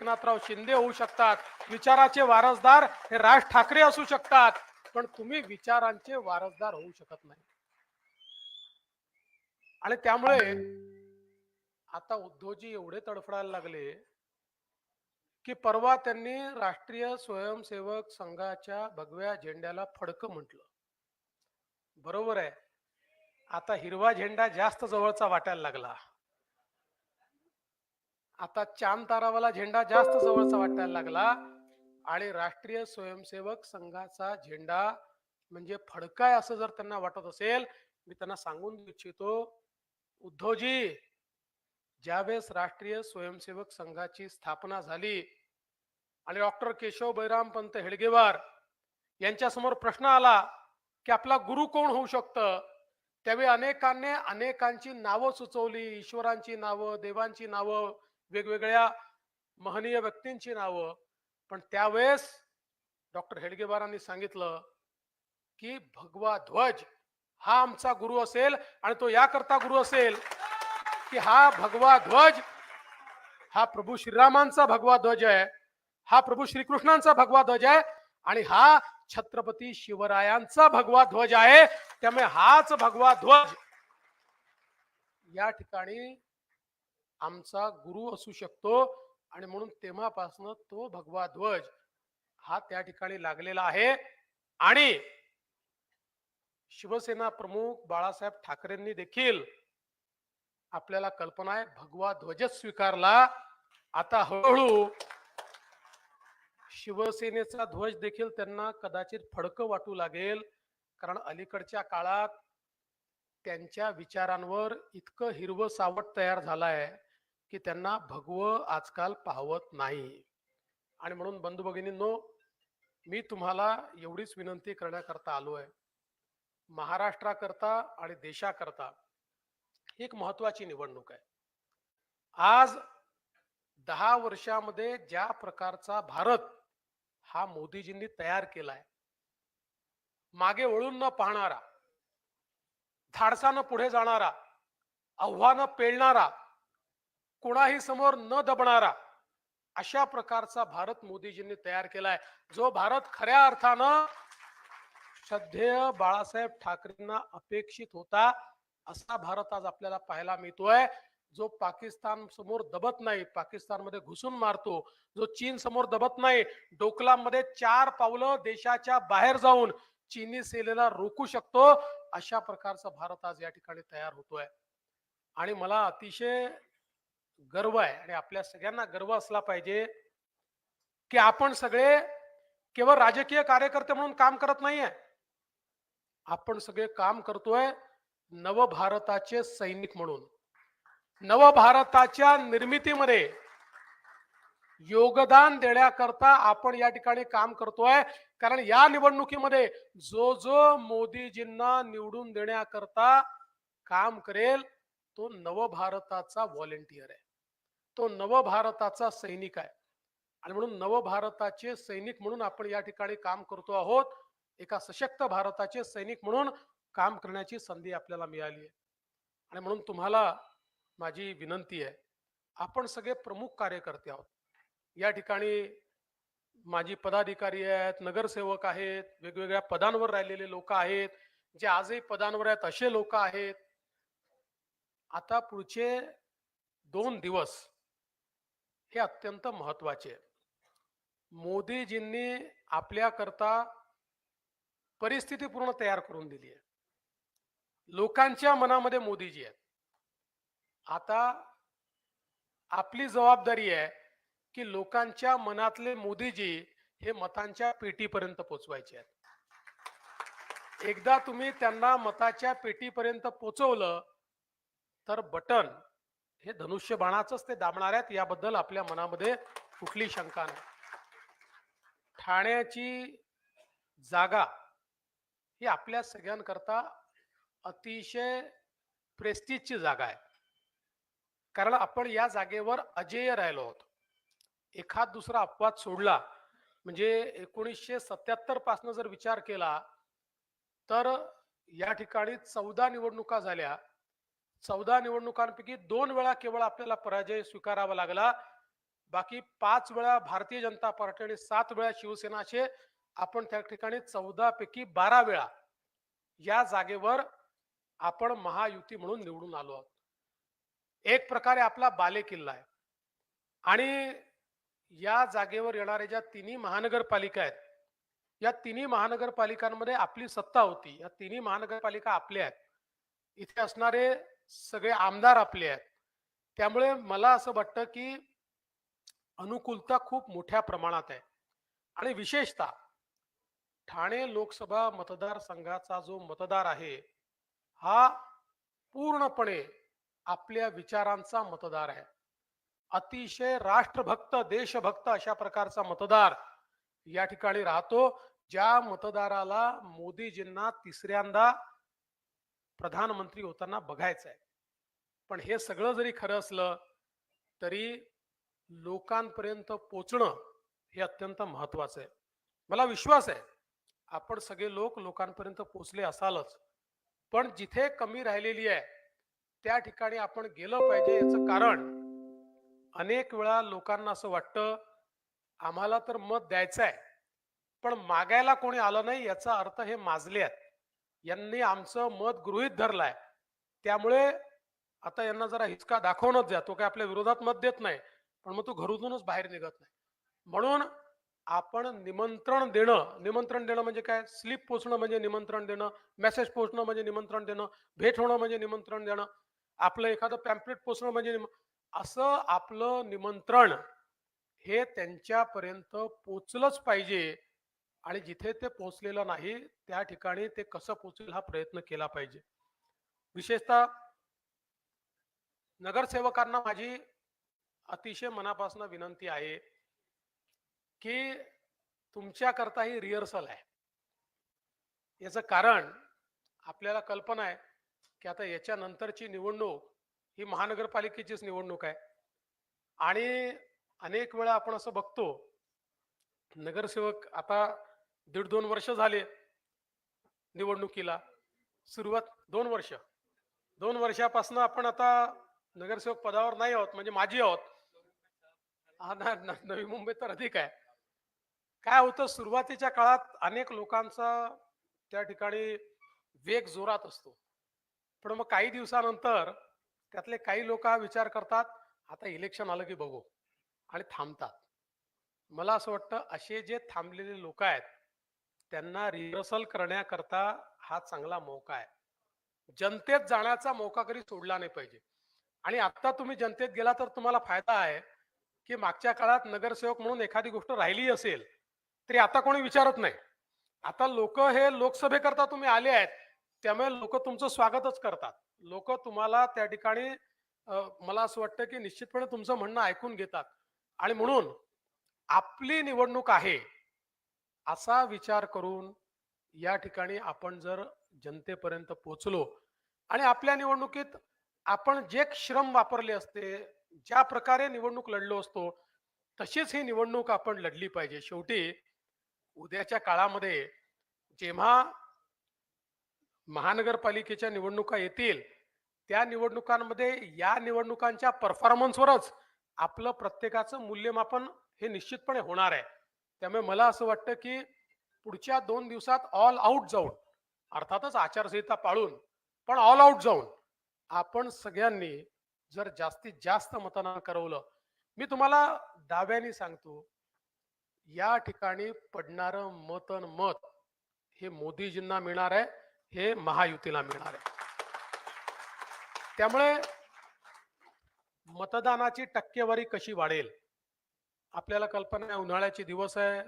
एकनाथराव शिंदे होऊ शकतात. विचाराचे वारसदार हे राज ठाकरे असू शकतात. पण तुम्ही विचारांचे वारसदार होऊ शकत नाही. आणि त्यामुळे आता उद्धवजी एवढे तडफडायला लागले की परवा त्यांनी राष्ट्रीय स्वयंसेवक संघाच्या भगव्या झेंड्याला फडकं म्हटलं. बरोबर आहे. आता हिरवा झेंडा जास्त जवळचा वाटायला लागला. आता चांद तारावाला झेंडा जास्त जवळचा वाटायला लागला आणि राष्ट्रीय स्वयंसेवक संघाचा झेंडा म्हणजे फडकाय असं जर त्यांना वाटत असेल मी त्यांना सांगून देऊ इच्छितो. उद्धवजी ज्यावेळेस राष्ट्रीय स्वयंसेवक संघाची स्थापना झाली आणि डॉक्टर केशव बैराम पंत हेडगेवार यांच्या समोर प्रश्न आला की आपला गुरु कोण होऊ शकतं? त्यावेळी अनेकांनी अनेकांची नावं सुचवली ईश्वरांची नावं देवांची नावं वेगवेगळ्या महनीय व्यक्तींची नावं. पण त्यावेळेस डॉक्टर हेडगेवारांनी सांगितलं की भगवा ध्वज हा आमचा गुरु असेल आणि तो याकरता गुरु असेल की हा भगवा ध्वज हा प्रभू श्रीरामांचा भगवा ध्वज आहे हा प्रभू श्रीकृष्णांचा भगवा ध्वज आहे आणि हा छत्रपती शिवरायांचा भगवा ध्वज आहे. त्यामुळे हाच भगवा ध्वज या ठिकाणी आमचा गुरु असू शकतो आणि म्हणून तेव्हापासून तो भगवा ध्वज हा त्या ठिकाणी लागलेला आहे. आणि शिवसेना प्रमुख बाळासाहेब ठाकरेंनी देखील आपल्याला कल्पना आहे भगवा ध्वजच स्वीकारला. आता हळूहळू शिवसेनेचा ध्वज देखील त्यांना कदाचित फडकं वाटू लागेल कारण अलीकडच्या काळात त्यांच्या विचारांवर इतकं हिरवं सावट तयार झालं आहे. की त्यांना भगवं आजकाल पाहवत नाही. आणि म्हणून बंधू भगिनींनो मी तुम्हाला एवढीच विनंती करण्याकरता आलो आहे महाराष्ट्राकरता आणि देशाकरता एक महत्वाची निवडणूक आहे. आज दहा वर्षामध्ये ज्या प्रकारचा भारत हा मोदीजींनी तयार केलाय मागे वळून न पाहणारा धाडसानं पुढे जाणारा आव्हानं पेलणारा कोणाही समोर न दबणारा अशा प्रकारचा भारत मोदीजींनी तयार केलाय जो भारत खऱ्या अर्थानं श्रद्धेय बाळासाहेब ठाकरेंना अपेक्षित होता असा भारत आज आपल्याला पाहायला मिळतोय. जो पाकिस्तान समोर दबत नाही पाकिस्तानमध्ये घुसून मारतो जो चीन समोर दबत नाही डोकलामध्ये चार पावलं देशाच्या बाहेर जाऊन चीनी सेनेला रोखू शकतो अशा प्रकारचा भारत आज या ठिकाणी तयार होतोय. आणि मला अतिशय गर्व आहे आणि आपल्या सगळ्यांना गर्व असला पाहिजे की आपण सगळे केवळ राजकीय कार्यकर्ते म्हणून काम करत नाहीये. आपण सगळे काम करतोय नवभारताचे सैनिक म्हणून. नवभारताच्या निर्मितीमध्ये योगदान देण्याकरता आपण या ठिकाणी काम करतोय. कारण या निवडणुकीमध्ये जो जो मोदीजींना निवडून देण्याकरता काम करेल तो नवभारताचा व्हॉलेंटियर आहे. तो नवभारताचा सैनिक आहे. आणि म्हणून नवभारताचे सैनिक म्हणून आपण या ठिकाणी काम करतो आहोत. एका सशक्त भारताचे सैनिक म्हणून काम करण्याची संधी आपल्याला मिळाली आहे. आणि म्हणून तुम्हाला माझी विनंती आहे आपण सगळे प्रमुख कार्यकर्ते आहोत. या ठिकाणी माझी पदाधिकारी आहेत नगरसेवक आहेत वेगवेगळ्या पदांवर राहिलेले लोक आहेत जे आजही पदांवर आहेत असे लोक आहेत. आता पुढचे दोन दिवस हे अत्यंत महत्त्वाचे आहे. मोदीजींनी आपल्याकरता परिस्थिती पूर्ण तयार करून दिली आहे. लोकांच्या मनामध्ये मोदीजी आहेत. आता आपली जबाबदारी आहे की लोकांच्या मनातले मोदीजी हे मतांच्या पेटीपर्यंत पोचवायचे आहेत. एकदा तुम्ही त्यांना मताच्या पेटीपर्यंत पोचवलं तर बटन हे धनुष्य बाणाचंच ते दाबणार आहेत याबद्दल आपल्या मनामध्ये कुठली शंका नाही. ठाण्याची जागा ही आपल्या सगळ्यांकरता अतिशय प्रेस्टिजची जागा आहे. कारण आपण या जागेवर अजेय राहिलो आहोत. एखाद दुसरा अपवाद सोडला म्हणजे एकोणीसशे सत्याहत्तर पासनं जर विचार केला तर या ठिकाणी चौदा निवडणुका झाल्या चौदा निवडणुकांपैकी दोन वेळा केवळ आपल्याला पराजय स्वीकारावा लागला. बाकी पाच वेळा भारतीय जनता पार्टी आणि सात वेळा शिवसेना असे आपण त्या ठिकाणी चौदा पैकी बारा वेळा या जागेवर आपण महायुती म्हणून निवडून आलो आहोत. एक प्रकारे आपला बाले किल्ला आहे. आणि या जागेवर येणाऱ्या ज्या तिन्ही महानगरपालिका आहेत या तिन्ही महानगरपालिकांमध्ये आपली सत्ता होती. या तिन्ही महानगरपालिका आपल्या आहेत. इथे असणारे सगळे आमदार आपले आहेत. त्यामुळे मला असं वाटतं की अनुकूलता खूप मोठ्या प्रमाणात आहे. आणि विशेषतः ठाणे लोकसभा मतदारसंघाचा जो मतदार आहे हा पूर्णपणे आपल्या विचारांचा मतदार आहे. अतिशय राष्ट्रभक्त देशभक्त अशा प्रकारचा मतदार या ठिकाणी राहतो ज्या मतदाराला मोदीजींना तिसऱ्यांदा प्रधानमंत्री होताना बघायचं आहे पण हे सगळं जरी खरं असलं तरी लोकांपर्यंत पोचणं हे अत्यंत महत्वाचं आहे मला विश्वास आहे आपण सगळे लोक लोकांपर्यंत पोचले असालच पण जिथे कमी राहिलेली आहे त्या ठिकाणी आपण गेलं पाहिजे याचं कारण अनेक वेळा लोकांना असं वाटतं आम्हाला तर मत द्यायचं आहे पण मागायला कोणी आलं नाही याचा अर्थ हे माजले आहेत. यांनी आमचं मत गृहीत धरलाय. त्यामुळे आता यांना जरा हिचका दाखवणच द्या. तो काय आपल्या विरोधात मत देत नाही पण मग तो घरातूनच बाहेर निघत नाही. म्हणून आपण निमंत्रण देणं निमंत्रण देणं म्हणजे काय? स्लिप पोचणं म्हणजे निमंत्रण देणं मेसेज पोचणं म्हणजे निमंत्रण देणं भेट होणं म्हणजे निमंत्रण देणं आपलं एखादं पॅम्पलेट पोचणं म्हणजे निम- असं आपलं निमंत्रण हे त्यांच्यापर्यंत पोचलंच पाहिजे. आणि जिथे ते पोहोचलेलं नाही त्या ठिकाणी ते कसं पोहोचेल हा प्रयत्न केला पाहिजे. विशेषतः नगरसेवकांना माझी अतिशय मनापासून विनंती आहे की तुमच्याकरता ही रिहर्सल आहे. याचं कारण आपल्याला कल्पना आहे की आता याच्या नंतरची निवडणूक ही महानगरपालिकेचीच निवडणूक आहे. आणि अनेक वेळा आपण असं बघतो नगरसेवक आता दीड दोन वर्ष झाले निवडणुकीला. सुरुवात दोन वर्ष. दोन वर्षापासून आपण आता नगरसेवक पदावर नाही आहोत म्हणजे माझी आहोत. हा ना नवी मुंबई तर अधिक आहे. काय होतं सुरुवातीच्या काळात अनेक लोकांचा त्या ठिकाणी वेग जोरात असतो. पण मग काही दिवसानंतर त्यातले काही लोक विचार करतात आता इलेक्शन आलं की बघू. आणि थांबतात. मला असं वाटतं असे जे थांबलेले लोक आहेत त्यांना रिहर्सल करण्याकरता हा चांगला मौका आहे. जनतेत जाण्याचा मौका कधी सोडला नाही पाहिजे. आणि आता तुम्ही जनतेत गेला तर तुम्हाला फायदा आहे की मागच्या काळात नगरसेवक म्हणून एखादी गोष्ट राहिली असेल तरी आता कोणी विचारत नाही. आता लोक हे लोकसभेकरता तुम्ही आले आहेत त्यामुळे लोक तुमचं स्वागतच करतात. लोक तुम्हाला त्या ठिकाणी मला असं वाटतं की निश्चितपणे तुमचं म्हणणं ऐकून घेतात. आणि म्हणून आपली निवडणूक आहे असा विचार करून या ठिकाणी आपण जर जनतेपर्यंत पोचलो आणि आपल्या निवडणुकीत आपण जे श्रम वापरले असते ज्या प्रकारे निवडणूक लढलो असतो तशीच ही निवडणूक आपण लढली पाहिजे. शेवटी उद्याच्या काळामध्ये जेव्हा महानगरपालिकेच्या निवडणुका येतील त्या निवडणुकांमध्ये या निवडणुकांच्या परफॉर्मन्सवरच आपलं प्रत्येकाचं मूल्यमापन हे निश्चितपणे होणार आहे. त्यामुळे मला असं वाटतं की पुढच्या दोन दिवसात ऑल आऊट जाऊन अर्थातच आचारसंहिता पाळून पण ऑल आऊट जाऊन आपण सगळ्यांनी जर जास्तीत जास्त मतदान करवलं मी तुम्हाला दाव्याने सांगतो या ठिकाणी पडणारं मतन मत हे मोदीजींना मिळणार आहे हे महायुतीला मिळणार आहे. त्यामुळे मतदानाची टक्केवारी कशी वाढेल आपल्याला कल्पना आहे उन्हाळ्याचे दिवस आहे.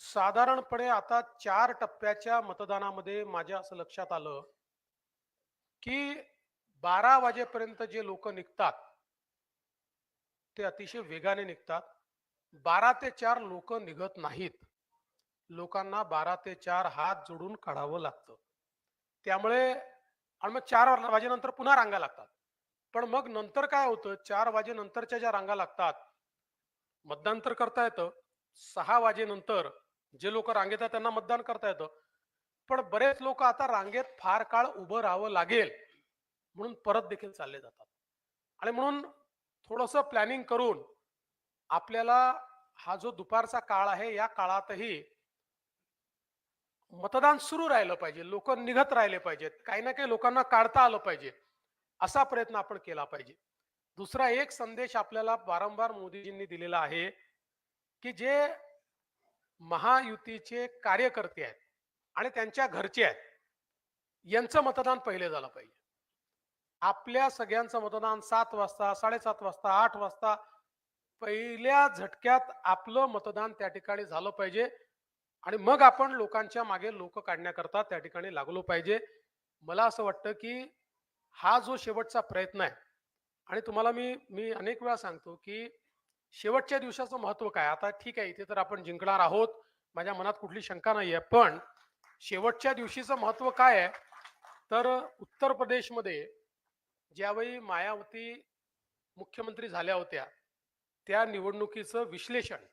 साधारणपणे आता चार टप्प्याच्या मतदानामध्ये माझ्या असं लक्षात आलं की बारा वाजेपर्यंत जे लोक निघतात ते अतिशय वेगाने निघतात. बारा ते चार लोक निघत नाहीत. लोकांना बारा ते चार हात जोडून काढावं लागतं. त्यामुळे आणि मग चार वाजेनंतर पुन्हा रांगा लागतात. पण मग नंतर काय होतं? चार वाजेनंतरच्या ज्या रांगा लागतात मतदान तर करता येतं. सहा वाजेनंतर जे लोक रांगेत आहेत त्यांना मतदान करता येतं. पण बरेच लोक आता रांगेत फार काळ उभं राहावं लागेल म्हणून परत देखील चालले जातात. आणि म्हणून थोडंसं प्लॅनिंग करून आपल्याला हा जो दुपारचा काळ आहे या काळातही मतदान सुरू राहिलं पाहिजे. लोक निघत राहिले पाहिजेत. काही ना काही लोकांना काढता आलं पाहिजे. असा प्रयत्न आपण केला पाहिजे. दुसरा एक संदेश आपल्याला वारंवार मोदीजींनी दिलेला आहे की जे महायुतीचे कार्यकर्ते आहेत आणि त्यांच्या घरचे आहेत यांचं मतदान पहिले झालं पाहिजे. आपल्या सगळ्यांचं मतदान सात वाजता साडेसात वाजता आठ वाजता पहिल्या झटक्यात आपलं मतदान त्या ठिकाणी झालं पाहिजे आणि मग आपण लोकांच्या मागे लोक काढण्याकरता त्या ठिकाणी लागलो पाहिजे. मला असं वाटतं की हा जो शेवटचा प्रयत्न आहे आणि तुम्हाला मी मी अनेक वेळा सांगतो की शेवटच्या दिवसाचं महत्त्व काय? आता ठीक आहे इथे तर आपण जिंकणार आहोत. माझ्या मनात कुठली शंका नाही आहे पण शेवटच्या दिवशीचं महत्त्व काय आहे? तर उत्तर प्रदेशमध्ये ज्यावेळी मायावती मुख्यमंत्री झाल्या होत्या त्या निवडणुकीचं विश्लेषण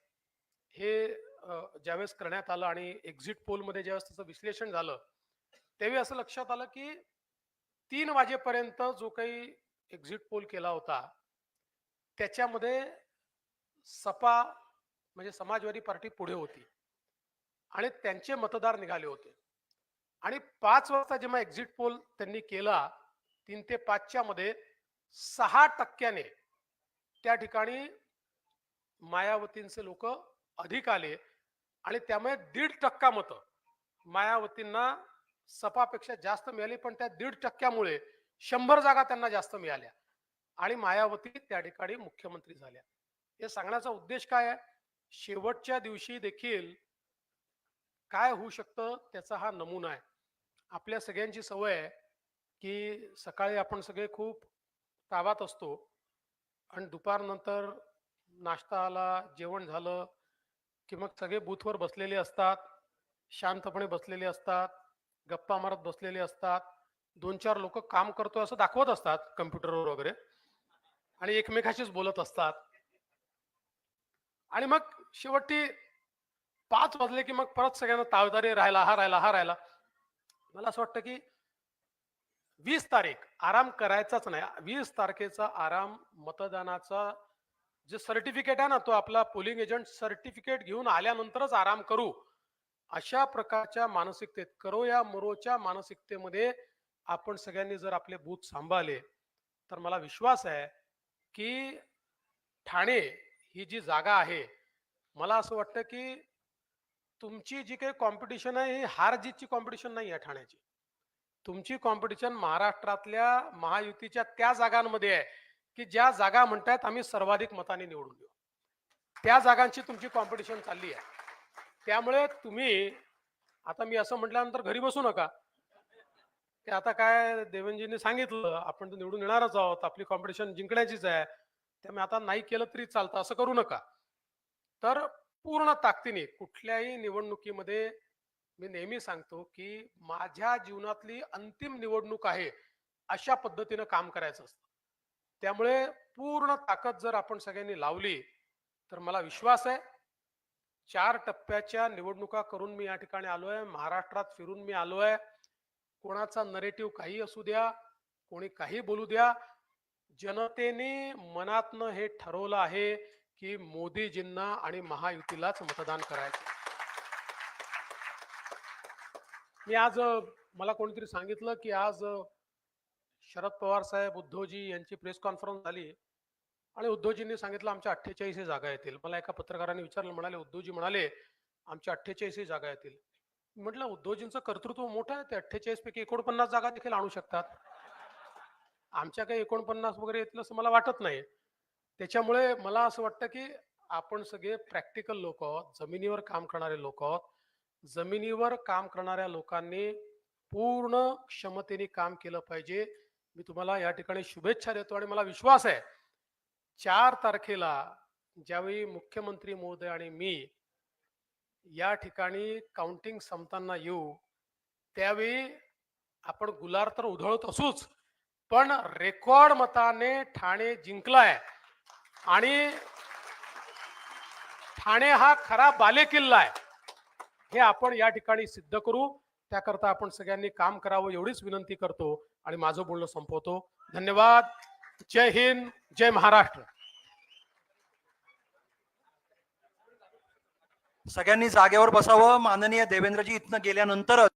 हे ज्यावेळेस करण्यात आलं आणि एक्झिट पोलमध्ये ज्यावेळेस त्याचं विश्लेषण झालं त्यावेळी असं लक्षात आलं की तीन वाजेपर्यंत जो काही एक्झिट पोल केला होता त्याच्यामध्ये सपा म्हणजे समाजवादी पार्टी पुढे होती. आणि त्यांचे मतदार निघाले होते. आणि पाच वाजता जेव्हा एक्झिट पोल त्यांनी केला तीन ते पाचच्या मध्ये सहा टक्क्याने त्या ठिकाणी मायावतींचे लोक अधिक आले आणि त्यामुळे दीड टक्का मतं मायावतींना सपापेक्षा जास्त मिळाली. पण त्या दीड टक्क्यामुळे शंभर जागा त्यांना जास्त मिळाल्या आणि मायावती त्या ठिकाणी मुख्यमंत्री झाल्या. हे सांगण्याचा उद्देश काय आहे? शेवटच्या दिवशी देखील काय होऊ शकतं त्याचा हा नमुना आहे. आपल्या सगळ्यांची सवय आहे की सकाळी आपण सगळे खूप तावात असतो आणि दुपारनंतर नाश्ता आला जेवण झालं की मग सगळे बूथवर बसलेले असतात शांतपणे बसलेले असतात गप्पा मारत बसलेले असतात. दोन चार लोक काम करतोय असं दाखवत असतात कम्प्युटरवर वगैरे. आणि एकमेकाशीच बोलत असतात. आणि मग शेवटी पाच वाजले की मग परत सगळ्यांना तावदारी राहिला हा राहिला हा राहिला मला असं वाटतं की वीस तारीख आराम करायचाच नाही. वीस तारखेचा आराम मतदानाचा जे सर्टिफिकेट आहे ना तो आपला पोलिंग एजंट सर्टिफिकेट घेऊन आल्यानंतरच आराम करू. अशा प्रकारच्या मानसिकतेत करो या मरोच्या मानसिकतेमध्ये आपण सगळ्यांनी जर आपले बूथ सांभाळले तर मला विश्वास आहे की ठाणे ही जी जागा आहे मला असं वाटतं की तुमची जी काही कॉम्पिटिशन आहे ही हार जीतची कॉम्पिटिशन नाही आहे ठाण्याची. तुमची कॉम्पिटिशन महाराष्ट्रातल्या महायुतीच्या त्या जागांमध्ये आहे की ज्या जागा म्हणतायत आम्ही सर्वाधिक मताने निवडून घेऊ त्या जागांची तुमची कॉम्पिटिशन चालली आहे. त्यामुळे तुम्ही आता मी असं म्हटल्यानंतर घरी बसू नका की आता काय देवेंजींनी सांगितलं आपण तर निवडून येणारच आहोत आपली कॉम्पिटिशन जिंकण्याचीच आहे. त्यामुळे आता नाही केलं तरी चालतं असं करू नका. तर पूर्ण ताकदीने कुठल्याही निवडणुकीमध्ये मी नेहमी सांगतो की माझ्या जीवनातली अंतिम निवडणूक आहे अशा पद्धतीनं काम करायचं असतं. त्यामुळे पूर्ण ताकद जर आपण सगळ्यांनी लावली तर मला विश्वास आहे चार टप्प्याच्या निवडणुका करून मी या ठिकाणी आलोय महाराष्ट्रात फिरून मी आलोय कोणाचा नरेटिव्ह काही असू द्या कोणी काही बोलू द्या जनतेने मनातनं हे ठरवलं आहे की मोदीजींना आणि महायुतीलाच मतदान करायचं. मी आज मला कोणीतरी सांगितलं की आज शरद पवार साहेब उद्धवजी यांची प्रेस कॉन्फरन्स झाली आणि उद्धवजींनी सांगितलं आमच्या अठ्ठेचाळीस जागा येतील. मला एका पत्रकाराने विचारलं म्हणाले उद्धवजी म्हणाले आमच्या अठ्ठेचाळीस जागा येतील. म्हटलं उद्धवजींचं कर्तृत्व मोठं आहे ते अठ्ठेचाळीस पैकी एकोणपन्नास जागा देखील आणू शकतात. आमच्या काही एकोणपन्नास वगैरे येतलं असं मला वाटत नाही. त्याच्यामुळे मला असं वाटतं की आपण सगळे प्रॅक्टिकल लोक आहोत जमिनीवर काम करणारे लोक आहोत. जमिनीवर काम करणाऱ्या लोकांनी पूर्ण क्षमतेने काम केलं पाहिजे. मी तुम्हाला या ठिकाणी शुभेच्छा देतो आणि मला विश्वास आहे चार तारखेला ज्यावेळी मुख्यमंत्री महोदय आणि मी या ठिकाणी काउंटिंग संपताना येऊ त्यावेळी आपण गुलार तर उधळत असूच पण रेकॉर्ड मताने ठाणे जिंकलाय. आणि ठाणे हा खरा बालेकिल्ला आहे. हे आपण या ठिकाणी सिद्ध करू. त्याकरता आपण सगळ्यांनी काम करावं एवढीच विनंती करतो. आणि माझं बोलणं संपवतो. धन्यवाद. जय हिंद. जय महाराष्ट्र. सगळ्यांनी जागेवर बसावं. माननीय देवेंद्रजी इथनं गेल्यानंतरच